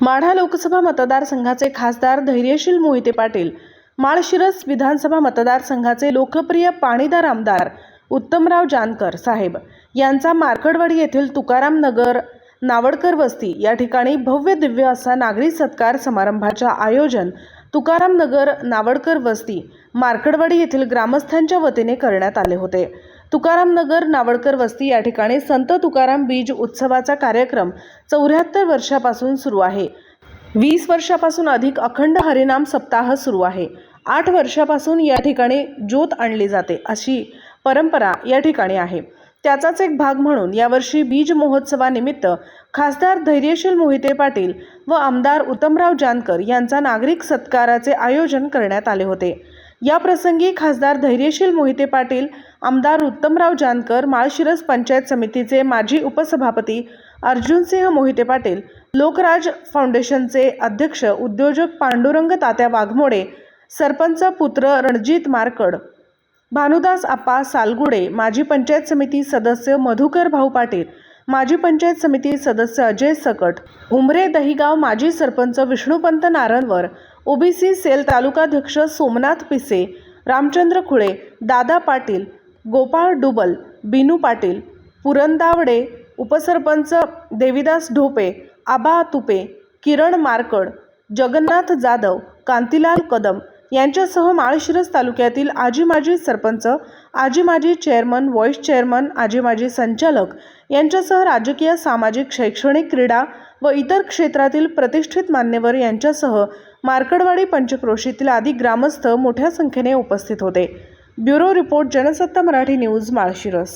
माढा लोकसभा मतदारसंघाचे खासदार धैर्यशील मोहिते पाटील माळशिरस विधानसभा मतदारसंघाचे लोकप्रिय पाणीदार आमदार उत्तमराव जानकर साहेब यांचा मार्कडवाडी येथील तुकाराम नगर नावडकर वस्ती या ठिकाणी भव्य दिव्य असा नागरी सत्कार समारंभाच्या आयोजन तुकाराम नगर नावडकर वस्ती मार्कडवाडी येथील ग्रामस्थांच्या वतीने करण्यात आले होते. तुकाराम नगर नावडकर वस्ती या ठिकाणी संत तुकाराम बीज उत्सवाचा कार्यक्रम चौऱ्याहत्तर वर्षापासून सुरू आहे. वीस वर्षापासून अधिक अखंड हरिनाम सप्ताह सुरू आहे. आठ वर्षापासून या ठिकाणी ज्योत आणली जाते अशी परंपरा या ठिकाणी आहे. त्याचाच एक भाग म्हणून यावर्षी बीज महोत्सवानिमित्त खासदार धैर्यशील मोहिते पाटील व आमदार उत्तमराव जानकर यांचा नागरिक सत्काराचे आयोजन करण्यात आले होते. या प्रसंगी खासदार धैर्यशील मोहिते पाटील आमदार उत्तमराव जानकर माळशिरस पंचायत समितीचे माजी उपसभापती अर्जुनसिंह मोहिते पाटील लोकराज फाउंडेशनचे अध्यक्ष उद्योजक पांडुरंग तात्या वाघमोडे सरपंच पुत्र रणजित मारकड भानुदास आप्पा सालगुडे माजी पंचायत समिती सदस्य मधुकर भाऊ पाटील माजी पंचायत समिती सदस्य अजय सकट उमरे दहिगाव माजी सरपंच विष्णुपंत नारनवर ओबीसी सेल तालुकाध्यक्ष सोमनाथ पिसे रामचंद्र खुळे दादा पाटील गोपाळ डुबल बिनू पाटील पुरंदावडे उपसरपंच देविदास ढोपे आबा तुपे किरण मारकड जगन्नाथ जाधव कांतीलाल कदम यांच्यासह माळशिरस तालुक्यातील आजी माजी सरपंच आजी माजी चेअरमन व्हाईस चेअरमन आजी माजी संचालक यांच्यासह राजकीय सामाजिक शैक्षणिक क्रीडा व इतर क्षेत्रातील प्रतिष्ठित मान्यवर यांच्यासह मार्कडवाडी पंचक्रोशीतील आदी ग्रामस्थ मोठ्या संख्येने उपस्थित होते. Bureau report Jansatta Marathi news Malshiras.